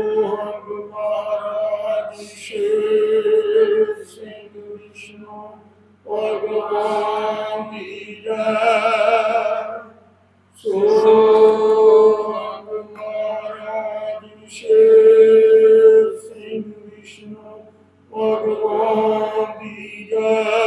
ਮਹਾਰਾਜ ਸ਼ੇਰ ਸੋ ਮਹਾਰਾਜ ਸ਼ੇਰ ਸਿੰਘ ਵਿਸ਼ਨੂੰ ਭਗਵਾਨ ਦੀ ਜੈ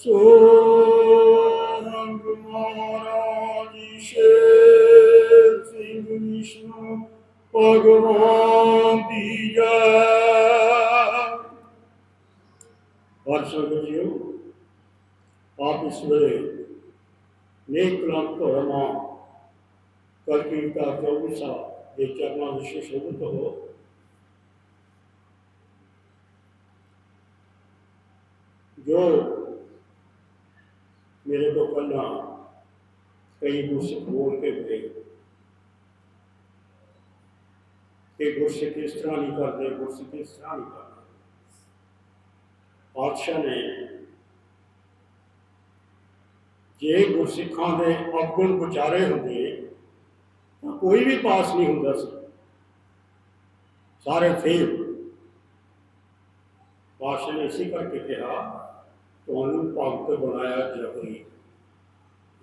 ਸੋ ਮਹਾਰਾਜ ਸ਼ੇਰ ਸਿੰਘ ਵਿਸ਼ਨੂੰ ਭਗਵਾਨ ਦੀ ਜੈ ਔਰ ਜੀਓ ਆਪ ਇਸ ਵੇਲੇ ਨੇਕ ਕਲਾਮ ਧਰਮਾ ਕਲਕੀ ਦਾ ਜੋਗੀ ਸਾਹਿਬ ਦੇ ਚਰਨਾਂ ਵਿੱਚ ਸ਼ੋਭਿਤ ਹੋ ਜੋ ਮੇਰੇ ਤੋਂ ਪਹਿਲਾਂ ਕਈ ਗੁਰਸਿੱਖ ਬੋਲ ਕੇ ਗਏ ਕਿ ਗੁਰਸਿੱਖ ਇਸ ਤਰ੍ਹਾਂ ਨਹੀਂ ਕਰਦੇ ਗੁਰਸਿੱਖ ਇਸ ਤਰ੍ਹਾਂ ਨਹੀਂ ਕਰਦੇ ਪਾਤਸ਼ਾਹ ਨੇ ਜੇ ਗੁਰਸਿੱਖਾਂ ਦੇ ਅਵਗੁਣ ਵਿਚਾਰੇ ਹੁੰਦੇ ਤਾਂ ਕੋਈ ਵੀ ਪਾਸ ਨਹੀਂ ਹੁੰਦਾ ਸੀ ਸਾਰੇ ਫੇਲ ਪਾਤਸ਼ਾਹ ਨੇ ਇਸੇ ਕਰਕੇ ਕਿਹਾ ਤੁਹਾਨੂੰ ਭਗਤ ਬਣਾਇਆ ਜਬਰੀ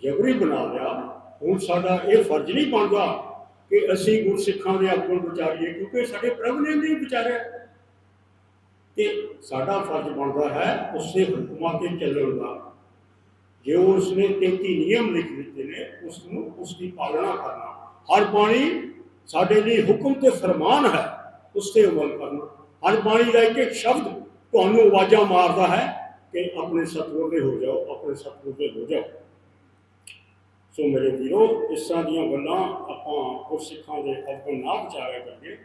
ਜਬਰੀ ਬਣਾ ਲਿਆ ਹੁਣ ਸਾਡਾ ਇਹ ਫਰਜ਼ ਨਹੀਂ ਬਣਦਾ ਕਿ ਅਸੀਂ ਗੁਰਸਿੱਖਾਂ ਦੇ ਅਵਗੁਣ ਵਿਚਾਰੀਏ, ਕਿਉਂਕਿ ਸਾਡੇ ਪ੍ਰਭੂ ਨੇ ਨਹੀਂ ਵਿਚਾਰਿਆ। ਤੇ ਸਾਡਾ ਫਰਜ਼ ਬਣਦਾ ਹੈ ਉਸੇ ਹੁਕਮਾਂ ਤੇ ਚੱਲਣ ਦਾ। ਜੇ ਉਸਨੇ 33 ਨਿਯਮ ਲਿਖ ਦਿੱਤੇ ਨੇ ਉਸ ਨੂੰ ਉਸ ਦੀ ਪਾਲਣਾ ਕਰਨਾ। ਹਰ ਬਾਣੀ ਸਾਡੇ ਲਈ ਹੁਕਮ ਤੇ ਫਰਮਾਨ ਹੈ ਉਸ ਤੇ ਅਮਲ ਕਰਨਾ। ਹਰ ਬਾਣੀ ਦਾ ਇੱਕ ਇੱਕ ਸ਼ਬਦ ਤੁਹਾਨੂੰ ਆਵਾਜ਼ਾਂ ਮਾਰਦਾ ਹੈ ਕਿ ਆਪਣੇ ਸਤਿਗੁਰ ਦੇ ਹੋ ਜਾਓ ਆਪਣੇ ਸਤਿਗੁਰ ਦੇ ਹੋ ਜਾਓ ਸੋ ਮੇਰੇ ਵੀਰੋ ਇਸ ਤਰ੍ਹਾਂ ਦੀਆਂ ਗੱਲਾਂ ਆਪਾਂ ਗੁਰਸਿੱਖਾਂ ਦੇ ਅੱਗੇ ਨਾ ਵਿਚਾਰਿਆ ਕਰੀਏ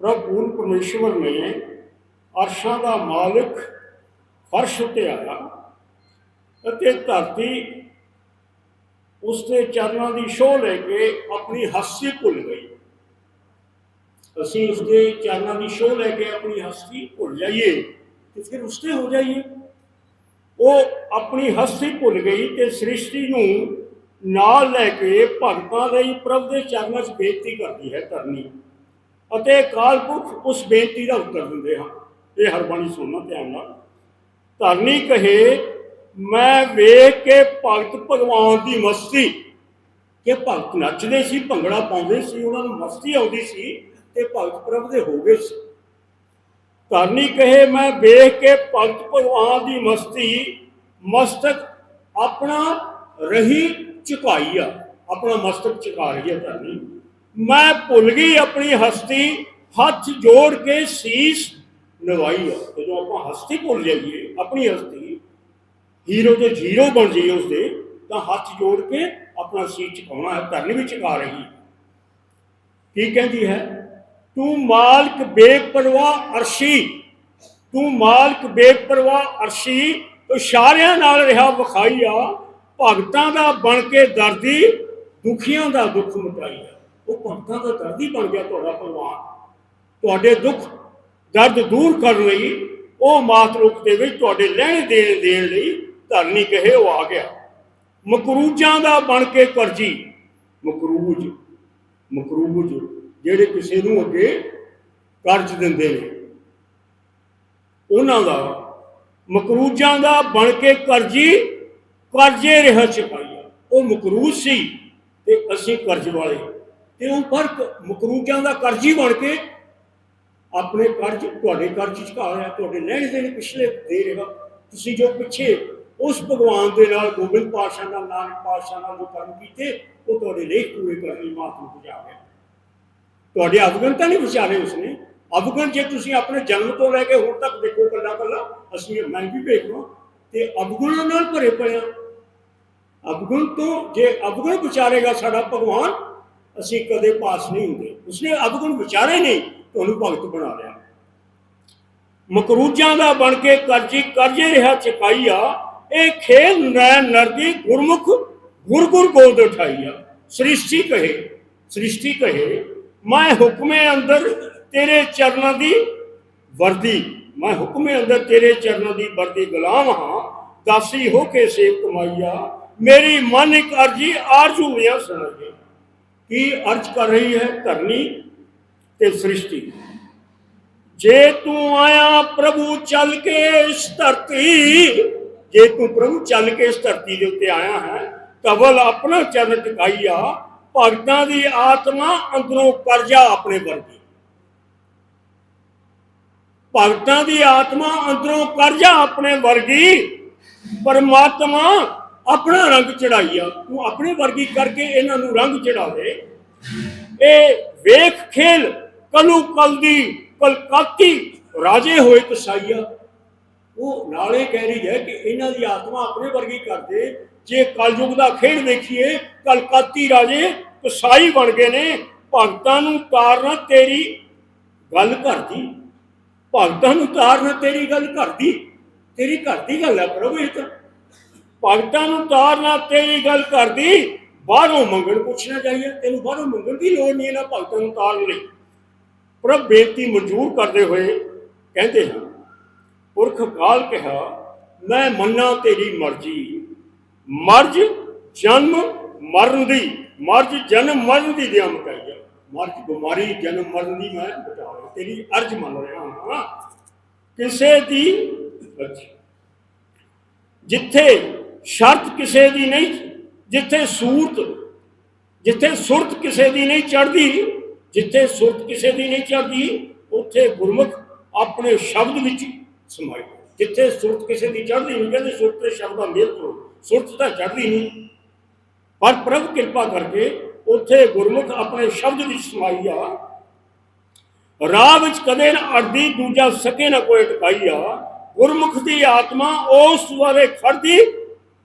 ਪ੍ਰਭੂ ਪਰਮੇਸ਼ਵਰ ਨੇ ਅਰਸ਼ਾਂ ਦਾ ਮਾਲਕ ਫਰਸ਼ ਉੱਤੇ ਆਇਆ ਅਤੇ ਧਰਤੀ ਉਸ ਦੇ ਚਰਨਾਂ ਦੀ ਸ਼ੋਹ ਲੈ ਕੇ ਆਪਣੀ ਹਸਤੀ ਭੁੱਲ ਗਈ ਅਸੀਂ ਉਸ ਦੇ ਚਰਨਾਂ ਦੀ ਸ਼ੋਹ ਲੈ ਕੇ ਆਪਣੀ ਹਸਤੀ ਭੁੱਲ ਜਾਈਏ ਤੇ ਫਿਰ ਉਸਤੇ ਹੋ ਜਾਈਏ। ਉਹ ਆਪਣੀ ਹਸਤੀ ਭੁੱਲ ਗਈ ਤੇ ਸ੍ਰਿਸ਼ਟੀ ਨੂੰ ਨਾਲ ਲੈ ਕੇ ਭਗਤਾਂ ਲਈ ਪ੍ਰਭ ਦੇ ਚਰਨਾਂ 'ਚ ਬੇਨਤੀ ਕਰਦੀ ਹੈ ਧਰਨੀ। ਅਤੇ ਅਕਾਲ ਪੁਰਖ ਉਸ ਬੇਨਤੀ ਦਾ ਉੱਤਰ ਦਿੰਦੇ ਹਨ। ਇਹ ਹਰਬਾਣੀ ਸੁਣਨਾ ਧਿਆਨ ਨਾਲ। ਧਰਨੀ ਕਹੇ, ਮੈਂ ਵੇਖ ਕੇ ਭਗਤ ਭਗਵਾਨ ਦੀ ਮਸਤੀ। ਕਿ ਭਗਤ ਨੱਚਦੇ ਸੀ, ਭੰਗੜਾ ਪਾਉਂਦੇ ਸੀ, ਉਹਨਾਂ ਨੂੰ ਮਸਤੀ ਆਉਂਦੀ ਸੀ ਤੇ ਭਗਤ ਪ੍ਰਭ ਦੇ ਹੋ ਗਏ ਸੀ। ਧਰਨੀ ਕਹੇ ਮੈਂ ਵੇਖ ਕੇ ਭਗਤ ਭਗਵਾਨ ਦੀ ਮਸਤੀ, ਮਸਤਕ ਆਪਣਾ ਰਹੀ ਝੁਕਾਈ ਆ, ਆਪਣਾ ਮਸਤਕ ਝੁਕਾ ਰਹੀ ਹੈ ਧਰਨੀ ਮੈਂ ਭੁੱਲ ਗਈ ਆਪਣੀ ਹਸਤੀ, ਹੱਥ ਜੋੜ ਕੇ ਸੀਸ ਨਵਾਈ ਆ। ਜਦੋਂ ਆਪਾਂ ਹਸਤੀ ਭੁੱਲ ਜਾਈਏ, ਆਪਣੀ ਹਸਤੀ, ਹੀਰੋ ਤੇ ਜ਼ੀਰੋ ਬਣ ਜਾਈਏ ਉਸਦੇ, ਤਾਂ ਹੱਥ ਜੋੜ ਕੇ ਆਪਣਾ ਸੀਸ ਝੁਕਾਉਣਾ ਹੈ ਧਰਨੀ ਵੀ ਝੁਕਾ ਰਹੀ। ਹੈ ਕੀ ਕਹਿੰਦੀ ਹੈ? ਤੂੰ ਮਾਲਕ ਬੇਪਰਵਾਹ ਅਰਸ਼ੀ, ਤੂੰ ਮਾਲਕ ਬੇਪਰਵਾਹ ਅਰਸ਼ੀ ਇਸ਼ਾਰਿਆਂ ਨਾਲ ਰਿਹਾ ਵਿਖਾਈਆ, ਭਗਤਾਂ ਦਾ ਬਣ ਕੇ ਦਰਦੀ, ਦੁਖੀਆਂ ਦਾ ਦੁੱਖ ਮਿਟਾਈਆ। ਉਹ ਭਗਤਾਂ ਦਾ ਦਰਦੀ ਬਣ ਗਿਆ ਤੁਹਾਡਾ ਭਗਵਾਨ ਤੁਹਾਡੇ ਦੁੱਖ ਦਰਦ ਦੂਰ ਕਰਨ ਲਈ, ਉਹ ਮਾਤ ਰੂਪ ਦੇ ਵਿੱਚ ਤੁਹਾਡੇ ਲੈਣ ਦੇਣ ਦੇਣ ਲਈ ਧਰਨੀ ਕਹੇ ਉਹ ਆ ਗਿਆ। ਮਕਰੂਜਾਂ ਦਾ ਬਣ ਕੇ ਕਰਜੀ। ਮਕਰੂਜ ਮਕਰੂਜ ਜਿਹੜੇ ਕਿਸੇ ਨੂੰ ਅੱਗੇ ਕਰਜ਼ ਦਿੰਦੇ ਨੇ। ਉਹਨਾਂ ਦਾ ਮਕਰੂਜਾਂ ਦਾ ਬਣ ਕੇ ਕਰਜੀ ਕਰਜ਼ੇ ਰਿਹਾ ਚੁਕਾਈਆ ਉਹ ਮਕਰੂਜ ਸੀ ਤੇ ਅਸੀਂ ਕਰਜ਼ ਵਾਲੇ। ਤੇ ਉਹ ਫ਼ਰਕ ਮਕਰੂਜਾਂ ਦਾ ਕਰਜ਼ੀ ਬਣ ਕੇ ਆਪਣੇ ਕਰਜ਼, ਤੁਹਾਡੇ ਕਰਜ਼ ਝੁਕਾ ਰਿਹਾ ਤੁਹਾਡੇ ਲੈਣ ਦੇਣ ਪਿਛਲੇ ਦੇ ਰਿਹਾ। ਤੁਸੀਂ ਜੋ ਪਿੱਛੇ ਉਸ ਭਗਵਾਨ ਦੇ ਨਾਲ ਗੋਬਿੰਦ ਪਾਤਸ਼ਾਹ ਨਾਲ, ਨਾਨਕ ਪਾਤਸ਼ਾਹ ਨਾਲ ਜੋ ਕਰਮ ਕੀਤੇ, ਉਹ ਤੁਹਾਡੇ ਲਈ ਪੂਰੇ ਕਰਨ ਲਈ ਮਾਤ ਨੂੰ ਪੁਜਾ ਗਿਆ ਤੁਹਾਡੇ ਅਵਗਣ ਤਾਂ ਨਹੀਂ ਵਿਚਾਰੇ ਉਸਨੇ। ਅਵਗਣ ਜੇ ਤੁਸੀਂ ਆਪਣੇ ਜਨਮ ਤੋਂ ਲੈ ਕੇ ਹੁਣ ਤੱਕ ਦੇਖੋ ਕੱਲਾ ਕੱਲਾ ਅਸੀਂ ਮੈਂ ਵੀ ਵੇਖ ਤੇ ਅਵਗੁਣਾਂ ਨਾਲ ਭਰੇ ਪਏ ਆ ਅਵਗੁਣ ਤੋਂ ਜੇ ਅਵਗੁਣ ਵਿਚਾਰੇਗਾ ਸਾਡਾ ਭਗਵਾਨ, ਅਸੀਂ ਕਦੇ ਪਾਸ ਨਹੀਂ ਹੁੰਦੇ। ਉਸਨੇ ਅਵਗੁਣ ਵਿਚਾਰੇ ਨਹੀਂ ਤੁਹਾਨੂੰ ਭਗਤ ਬਣਾ ਲਿਆ। ਮਕਰੂਜਾਂ ਦਾ ਬਣ ਕੇ ਕਰਜੀ ਕਰਜੇ ਰਿਹਾ ਚਕਾਈਆ ਇਹ ਖੇਲ ਨੈ ਨਰਦੀ ਗੁਰਮੁਖ ਗੁਰਗੁਰ ਗੁਰ ਗੋਦ ਉਠਾਈਆ ਸ੍ਰਿਸ਼ਟੀ ਕਹੇ ਸ੍ਰਿਸ਼ਟੀ ਕਹੇ ਮੈਂ ਹੁਕਮੇ ਅੰਦਰ ਤੇਰੇ ਚਰਨਾਂ ਦੀ ਵਰਦੀ, ਮੈਂ ਹੁਕਮੇ ਅੰਦਰ ਤੇਰੇ ਚਰਨਾਂ ਦੀ ਵਰਦੀ ਗੁਲਾਮ ਹਾਂ, ਦਾਸੀ ਹੋ ਕੇ ਸੇਵ ਕਮਾਈਆ। ਮੇਰੀ ਮਨ ਇੱਕ ਅਰਜੀ ਆਰਜ਼ੂ ਮਿਆ ਸੁਣਾਈਏ। ਕੀ ਅਰਜ ਕਰ ਰਹੀ ਹੈ ਧਰਨੀ ਤੇ ਸ੍ਰਿਸ਼ਟੀ? ਜੇ ਤੂੰ ਆਇਆ ਪ੍ਰਭੂ ਚੱਲ ਕੇ ਇਸ ਧਰਤੀ, ਜੇ ਤੂੰ ਪ੍ਰਭੂ ਚੱਲ ਕੇ ਇਸ ਧਰਤੀ ਦੇ ਉੱਤੇ ਆਇਆ ਹੈ, ਕਵਲ ਆਪਣਾ ਚਰਨ ਟਿਕਾਈਆ ਭਗਤਾਂ ਦੀ ਆਤਮਾ ਅੰਦਰੋਂ ਕਰਜਾ ਆਪਣੇ ਵਰਗੀ। ਭਗਤਾਂ ਦੀ ਆਤਮਾ ਅੰਦਰੋਂ ਕਰਜਾ ਆਪਣੇ ਵਰਗੀ, ਪਰਮਾਤਮਾ ਆਪਣਾ ਰੰਗ ਚੜਾਈਆ ਤੂੰ ਆਪਣੇ ਵਰਗੀ ਕਰਕੇ ਇਹਨਾਂ ਨੂੰ ਰੰਗ ਚੜਾਵੇ ਇਹ ਵੇਖ ਖੇਲ ਕਲੂ ਕਲ ਦੀ ਕਲਕਾਤੀ ਰਾਜੇ ਹੋਏ ਕਸਾਈਆ। ਉਹ ਨਾਲੇ ਕਹਿ ਰਹੀ ਹੈ ਕਿ ਇਹਨਾਂ ਦੀ ਆਤਮਾ ਆਪਣੇ ਵਰਗੀ ਕਰਦੇ ਜੇ ਕਲਯੁਗ ਦਾ ਖੇਡ ਦੇਖੀਏ ਕਲਕਾਤੀ ਰਾਜੇ ਕਸਾਈ ਬਣ ਗਏ ਨੇ। ਭਗਤਾਂ ਨੂੰ ਤਾਰਨਾ ਤੇਰੀ ਗੱਲ ਕਰਦੀ ਭਗਤਾਂ ਨੂੰ ਤਾਰਨਾ ਤੇਰੀ ਗੱਲ ਕਰਦੀ ਤੇਰੀ ਘਰ ਦੀ ਗੱਲ ਹੈ ਪ੍ਰਭੂ ਇਹ ਤਾਂ। ਭਗਤਾਂ ਨੂੰ ਤਾਰਨਾ ਤੇਰੀ ਗੱਲ ਕਰਦੀ ਬਾਹਰੋਂ ਮੰਗਣ ਪੁੱਛਣਾ ਚਾਹੀਏ ਤੈਨੂੰ ਬਾਹਰੋਂ ਮੰਗਣ ਦੀ ਲੋੜ ਨਹੀਂ ਇਹਨਾਂ ਭਗਤਾਂ ਨੂੰ ਤਾਰਨ ਲਈ। ਪ੍ਰਭ ਬੇਨਤੀ ਮਨਜ਼ੂਰ ਕਰਦੇ ਹੋਏ ਕਹਿੰਦੇ ਹਨ, ਪੁਰਖ ਕਾਲ ਕਿਹਾ, ਮੈਂ ਮੰਨਾ ਤੇਰੀ ਮਰਜ਼ੀ। ਮਰਜ ਜਨਮ ਮਰਨ ਦੀ, ਮਰਜ ਜਨਮ ਮਰਨ ਦੀ ਦਿਆ ਮਕਾਈਆ ਮਰਜ ਬਿਮਾਰੀ, ਜਨਮ ਮਰਨ ਦੀ ਮੈਂ ਬਚਾਵੇ ਤੇਰੀ ਅਰਜ ਮੰਨ ਰਿਹਾ ਹਾਂ। ਕਿਸੇ ਦੀ ਜਿੱਥੇ ਸ਼ਰਤ ਕਿਸੇ ਦੀ ਨਹੀਂ, ਜਿੱਥੇ ਸੂਰਤ, ਜਿੱਥੇ ਸੁਰਤ ਕਿਸੇ ਦੀ ਨਹੀਂ ਚੜਦੀ ਜਿੱਥੇ ਸੁਰਤ ਕਿਸੇ ਦੀ ਨਹੀਂ ਚੜਦੀ ਉੱਥੇ ਗੁਰਮੁਖ ਆਪਣੇ ਸ਼ਬਦ ਵਿੱਚ ਸਮਾਏ। ਜਿੱਥੇ ਸੁਰਤ ਕਿਸੇ ਦੀ ਚੜਦੀ ਨਹੀਂ ਕਹਿੰਦੇ ਸੁਰਤ ਤੇ ਸ਼ਬਦ ਦਾ ਮੇਲ ਕਰੋ। ਸੁਰਤ ਤਾਂ ਚੜਦੀ ਨਹੀਂ। ਪਰ ਪ੍ਰਭ ਕਿਰਪਾ ਕਰਕੇ ਉੱਥੇ ਗੁਰਮੁਖ ਆਪਣੇ ਸ਼ਬਦ ਵਿੱਚ ਆ। ਰਾਹ ਵਿੱਚ ਕਦੇ ਨਾ ਅੜਦੀ, ਦੂਜਾ ਸਕੇ ਨਾ ਕੋਈ ਟਕਾਈਆ ਗੁਰਮੁਖ ਦੀ ਆਤਮਾ ਉਸ ਵਾਲੇ ਖੜਦੀ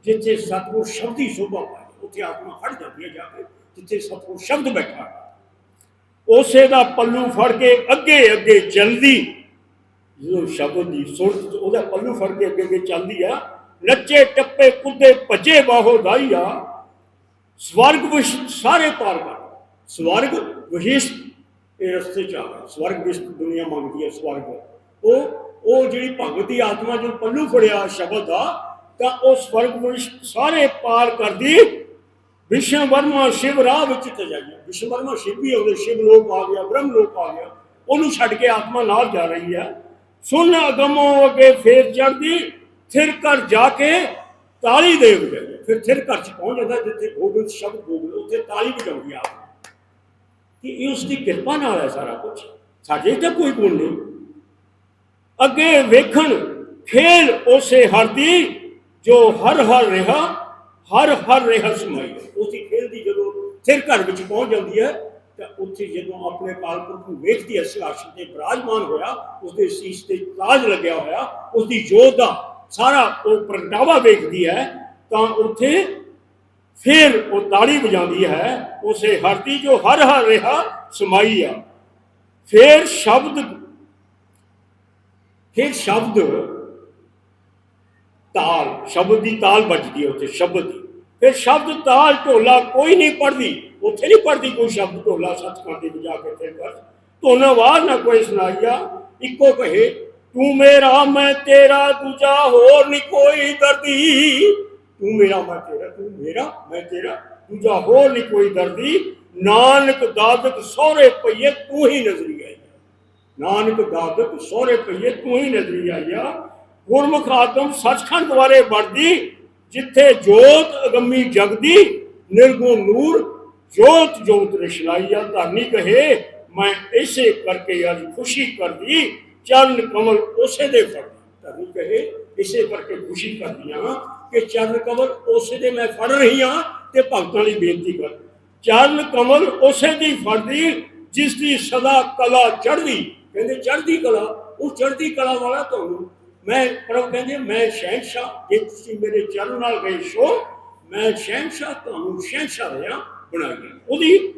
ਜਿੱਥੇ ਸਤਿਗੁਰ ਸ਼ਬਦੀ ਸ਼ੋਭਾ ਪਾਏ। ਉੱਥੇ ਆਤਮਾ ਖੜ ਜਾਂਦੀ ਹੈ ਜਾ ਕੇ, ਜਿੱਥੇ ਸਤਿਗੁਰ ਸ਼ਬਦ ਬੈਠਾ ਉਸੇ ਦਾ ਪੱਲੂ ਫੜ ਕੇ ਅੱਗੇ ਅੱਗੇ ਚੱਲਦੀ। ਜਦੋਂ ਸ਼ਬਦ ਦੀ ਸੁਰਤ, ਉਹਦਾ ਪੱਲੂ ਫੜ ਕੇ ਅੱਗੇ ਅੱਗੇ ਚੱਲਦੀ ਆ ਨੱਚੇ, ਟੱਪੇ, ਕੁੱਦੇ, ਭੱਜੇ ਬਾਹੋ ਦਾਈਆ ਸਵਰਗ ਵਿਸ਼ ਸਾਰੇ ਪਾਰ ਕਰ। ਸਵਰਗ ਵਿਸ਼ਿਸ਼ਟ ਇਹ ਰਸਤੇ ਚ ਆ ਗਿਆ। ਸਵਰਗ ਵਿਸ਼ਿਸ਼ਟ ਦੁਨੀਆ ਮੰਗਦੀ ਹੈ, ਸਵਰਗ। ਉਹ ਉਹ ਜਿਹੜੀ ਭਗਤ ਦੀ ਆਤਮਾ ਜੋ ਪੱਲੂ ਫੜਿਆ ਸ਼ਬਦ ਦਾ, ਤਾਂ ਉਹ ਸਵਰਗ ਵਿਸ਼ਿਸ਼ਟ ਸਾਰੇ ਪਾਰ ਕਰਦੀ। ਵਿਸ਼ਵ ਵਰਮਾ ਸ਼ਿਵ ਰਾਹ ਵਿੱਚ ਤੇ ਜਾਈਏ। ਵਿਸ਼ਵ ਵਰਮਾ ਸ਼ਿਵ ਵੀ ਉਹਦੇ ਸ਼ਿਵ ਲੋਕ ਆ ਗਿਆ, ਬ੍ਰਹਮ ਲੋਕ ਆ ਗਿਆ। ਉਹਨੂੰ ਛੱਡ ਕੇ ਆਤਮਾ ਨਾਲ ਜਾ ਰਹੀ ਹੈ। ਸੁਣ ਅਗਮੋ ਅੱਗੇ ਫੇਰ ਚੜਦੀ ਥਿਰ ਘਰ ਜਾ ਕੇ ਤਾਲੀ ਦੇ ਵਜਾਈ ਫਿਰ ਥਿਰ ਘਰ ਚ ਪਹੁੰਚ ਜਾਂਦਾ ਜਿੱਥੇ ਗੋਬਿੰਦ ਸ਼ਬਦ ਗੋਬਿੰਦ ਉੱਥੇ ਤਾਲੀ ਵਜਾਉਂਦੀ ਆ। ਕਿ ਇਹ ਉਸ ਦੀ ਕਿਰਪਾ ਨਾਲ ਹੈ ਸਾਰਾ ਕੁਝ ਸਾਡੇ ਤਾਂ ਕੋਈ ਗੁਣ ਨਹੀਂ। ਅੱਗੇ ਵੇਖਣ, ਖੇਲ ਉਸੇ ਹਰਦੀ ਜੋ ਹਰ ਹਰ ਰਿਹਾ, ਹਰ ਹਰ ਰਿਹਾ ਸਮਾਈ। ਉਸੇ ਖੇਲ ਦੀ ਜਦੋਂ ਥਿਰ ਘਰ ਵਿੱਚ ਪਹੁੰਚ ਜਾਂਦੀ ਹੈ, ਤਾਂ ਉੱਥੇ ਜਦੋਂ ਆਪਣੇ ਕਾਲਪੁਰਖ ਨੂੰ ਵੇਖਦੀ ਹੈ ਸਿਆਸਤ ਤੇ ਬਿਰਾਜਮਾਨ ਹੋਇਆ, ਉਸਦੇ ਸੀਸ ਤੇ ਤਾਜ ਲੱਗਿਆ ਹੋਇਆ, ਉਸਦੀ ਜੋਤ ਦਾ ਸਾਰਾ ਉਹ ਪ੍ਰਗਟਾਵਾ ਵੇਖਦੀ ਹੈ, ਤਾਂ ਉੱਥੇ ਫਿਰ ਉਹ ਤਾੜੀ ਵਜਾਉਂਦੀ ਹੈ, ਉਸੇ ਹਰਦੀ ਜੋ ਹਰ ਹਰ ਰਿਹਾ ਸਮਾਈ ਆ। ਫਿਰ ਸ਼ਬਦ ਫਿਰ ਸ਼ਬਦ ਤਾਲ, ਸ਼ਬਦ ਦੀ ਤਾਲ ਵੱਜਦੀ ਹੈ ਉੱਥੇ, ਸ਼ਬਦ ਦੀ। ਫਿਰ ਸ਼ਬਦ ਤਾਲ ਢੋਲਾ ਕੋਈ ਨਹੀਂ ਪੜਦੀ ਉੱਥੇ ਨਹੀਂ ਪੜਦੀ ਕੋਈ ਸ਼ਬਦ ਢੋਲਾ ਸੱਚਖੰਡ ਦੇ ਵਜਾ ਕੇ ਫਿਰ। ਕਰ ਧੁਨ ਆਵਾਜ਼ ਨਾ ਕੋਈ ਸੁਣਾਈਆ, ਇੱਕੋ ਕਹੇ ਤੂੰ ਮੇਰਾ, ਮੈਂ ਤੇਰਾ, ਦੂਜਾ ਹੋਰ ਨਹੀਂ ਕੋਈ ਦਰਦੀ। ਤੂੰ ਮੇਰਾ, ਮੈਂ ਤੇਰਾ, ਤੂੰ ਮੇਰਾ, ਮੈਂ ਤੇਰਾ, ਦੂਜਾ ਹੋਰ ਨਹੀਂ ਕੋਈ ਦਰਦੀ। ਨਾਨਕ ਦਾਦਕ ਸੋਹਰੇ ਪਈਏ, ਤੂੰ ਹੀ ਨਜ਼ਰੀ ਆਈ ਨਾਨਕ ਦਾਦਕ ਸੋਹਰੇ ਪਈਏ, ਤੂੰ ਹੀ ਨਜ਼ਰੀ ਆਇਆ ਗੁਰਮੁਖ ਆਤਮ ਸੱਚਖੰਡ ਦੁਆਰੇ ਵੜਦੀ, ਜਿੱਥੇ ਜੋਤ ਅਗੰਮੀ ਜਗਦੀ, ਨਿਰਗੁਣ ਨੂਰ, ਜੋਤ ਜੋਤ ਰਿਸ਼ਲਾਈਆ। ਧਰਨੀ ਕਹੇ, ਮੈਂ ਇਸੇ ਕਰਕੇ ਅੱਜ ਖੁਸ਼ੀ ਕਰਦੀ ਚਰਨ ਕਮਲ ਉਸੇ ਦੇ ਫੜ। ਤੁਹਾਨੂੰ ਕਹੇ, ਇਸੇ ਕਰਕੇ ਖੁਸ਼ੀ ਕਰਦੀਆਂ ਕਿ ਚੰਨ ਕਮਲ ਉਸੇ ਦੇ ਮੈਂ ਫੜ ਰਹੀ ਹਾਂ ਤੇ ਭਗਤਾਂ ਲਈ ਬੇਨਤੀ ਕਰ। ਚਰਨ ਕਮਲ ਉਸੇ ਦੀ ਫੜਦੀ, ਜਿਸ ਦੀ ਸਦਾ ਕਲਾ ਚੜਦੀ ਕਹਿੰਦੇ ਚੜਦੀ ਕਲਾ? ਉਹ ਚੜਦੀ ਕਲਾ ਵਾਲਾ ਤੁਹਾਨੂੰ। ਮੈਂ ਪ੍ਰਭ ਕਹਿੰਦੇ, ਮੈਂ ਸ਼ਹਿਨशाह ਜੇ ਤੁਸੀਂ ਮੇਰੇ ਚਰਨ ਨਾਲ ਗਏ ਸੋ ਮੈਂ ਸ਼ਹਿਨशाह ਤੁਹਾਨੂੰ ਸ਼ਹਿਨशाह ਰਿਆ ਬਣਾਇਆ। ਉਹਦੀ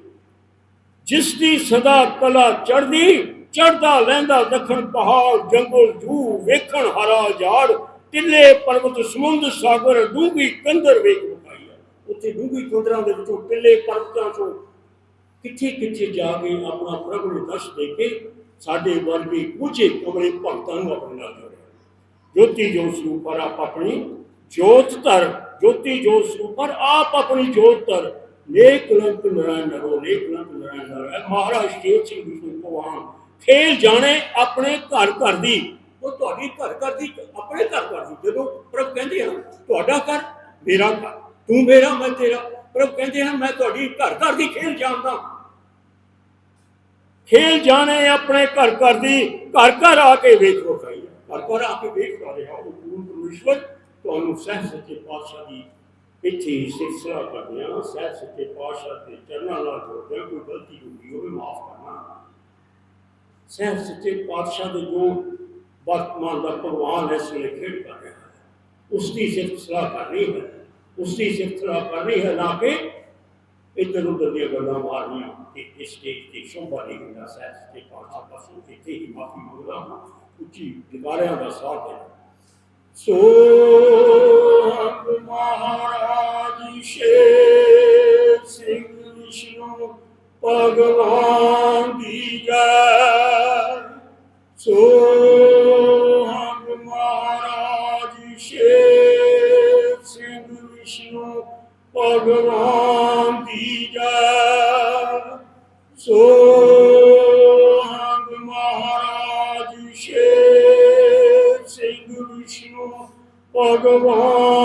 ਜਿਸ ਦੀ ਸਦਾ ਕਲਾ ਚੜ੍ਹਦੀ ਚੜਦਾ ਲਹਿੰਦਾ ਦੱਖਣ ਪਹਾੜ, ਜੰਗਲ, ਜੂ, ਵੇਖਣ ਹਰਾ ਝਾੜ ਟਿੱਲੇ ਪਰਬਤ, ਸਮੁੰਦ, ਸਾਗਰ ਡੂੰਗੀ ਕੰਦਰ ਵੇਖ ਵਿਖਾਈ ਉੱਥੇ ਡੂੰਗੀ ਕੰਦਰਾਂ ਦੇ ਵਿੱਚੋਂ ਟਿੱਲੇ ਪਰਬਤਾਂ ਚੋਂ ਕਿੱਥੇ ਕਿੱਥੇ ਜਾ ਕੇ ਆਪਣਾ ਪ੍ਰਭੂ ਨੂੰ ਦਰਸ਼ ਦੇ ਕੇ ਸਾਡੇ ਵਰਗੇ ਕੁਝ ਕਮਲੇ ਭਗਤਾਂ ਨੂੰ ਆਪਣੇ ਨਾਲ ਜੋੜਿਆ। ਜੋਤੀ ਜੋਤ ਸਰੂਪ ਆਪ ਆਪਣੀ ਜੋਤ ਧਰ, ਜੋਤੀ ਜੋਤ ਸਰੂਪ ਆਪ ਆਪਣੀ ਜੋਤ ਧਰ। ਨੇਕ ਕਲੰਕ ਨਰਾਇਣ ਨਰੋ, ਨੇਕ ਕਲੰਕ ਨਰਾਇਣ ਨਰੋ। ਮਹਾਰਾਜ ਸ਼ੇਰ ਸਿੰਘ ਵਿਸ਼ਨੂੰ ਭਗਵਾਨ ਖੇਲ ਜਾਣੇ ਆਪਣੇ ਘਰ ਘਰ ਦੀ। ਉਹ ਤੁਹਾਡੀ ਘਰ ਘਰ ਦੀ, ਆਪਣੇ ਘਰ ਘਰ ਦੀ। ਜਦੋਂ ਪ੍ਰਭ ਕਹਿੰਦੇ ਹਨ, ਤੁਹਾਡਾ ਘਰ ਮੇਰਾ ਘਰ, ਤੂੰ ਮੇਰਾ, ਮੈਂ ਤੇਰਾ। ਪ੍ਰਭ ਕਹਿੰਦੇ ਹਨ, ਮੈਂ ਤੁਹਾਡੀ ਘਰ ਘਰ ਦੀ ਖੇਲ ਜਾਣਦਾ ਖੇਲ ਜਾਣੇ ਆਪਣੇ ਘਰ ਘਰ ਦੀ। ਘਰ ਘਰ ਆ ਕੇ ਵੇਖ ਵਿਖਾਈ ਘਰ ਘਰ ਆ ਕੇ ਵੇਖ ਰਿਹਾ ਉਹ ਪੂਰਨ ਪਰਮੇਸ਼ਵਰ। ਤੁਹਾਨੂੰ ਸਹਿ ਸੱਚੇ ਪਾਤਸ਼ਾਹ ਦੀ ਇੱਥੇ ਹੀ ਸਿਰਸਰਾ ਕਰਦੇ ਆ ਸਹਿ ਸੱਚੇ ਪਾਤਸ਼ਾਹ ਦੇ ਚਰਨਾਂ ਨਾਲ ਜੋੜਦੇ ਕੋਈ ਗਲਤੀ ਹੁੰਦੀ ਹੋਵੇ ਮਾਫ ਕਰਨਾ। ਸਹਿ ਸੱਚੇ ਪਾਤਸ਼ਾਹ ਦੇ ਜੋ ਵਰਤਮਾਨ ਦਾ ਭਗਵਾਨ ਇਸ ਵੇਲੇ ਖੇਡ ਕਰ ਰਿਹਾ ਹੈ ਉਸ ਦੀ ਸਿਰਫ ਸਲਾਹ ਕਰਨੀ ਹੈ ਉਸ ਦੀ ਸਿਰਫ ਸਲਾਹ ਕਰਨੀ ਹੈ ਨਾ ਕਿ ਇੱਧਰ ਉੱਧਰ ਦੀਆਂ ਗੱਲਾਂ ਮਾਰਨੀਆਂ ਕਿ ਇਸ ਸਟੇਜ ਤੇ ਸ਼ੋਭਾ ਨਹੀਂ ਹੁੰਦਾ ਸਹਿ ਸੱਚੇ ਪਾਤਸ਼ਾਹ ਪਾਸੋਂ ਇੱਥੇ ਹੀ ਮਾਫੀ ਮੰਗਦਾ ਹਾਂ ਉੱਚੀ ਦਿਵਾਰਿਆਂ ਦਾ ਸਾਥ ਹੈ ਸੋ ਮਹਾਰਾਜ ਸ਼ੇਰ ਸਿੰਘ ਵਿਸ਼ਨੂੰ ਭਗਵਾਨ ਦੀ ਜੈ ਸੋ ਮਹਾਰਾਜ ਸ਼ੇਰ ਸਿੰਘ ਵਿਸ਼ਨੂੰ ਭਗਵਾਨ ਦੀ ਜੈ ਸੋ ਮਹਾਰਾਜ ਸ਼ੇਰ ਸਿੰਘ ਵਿਸ਼ਨੂੰ ਭਗਵਾਨ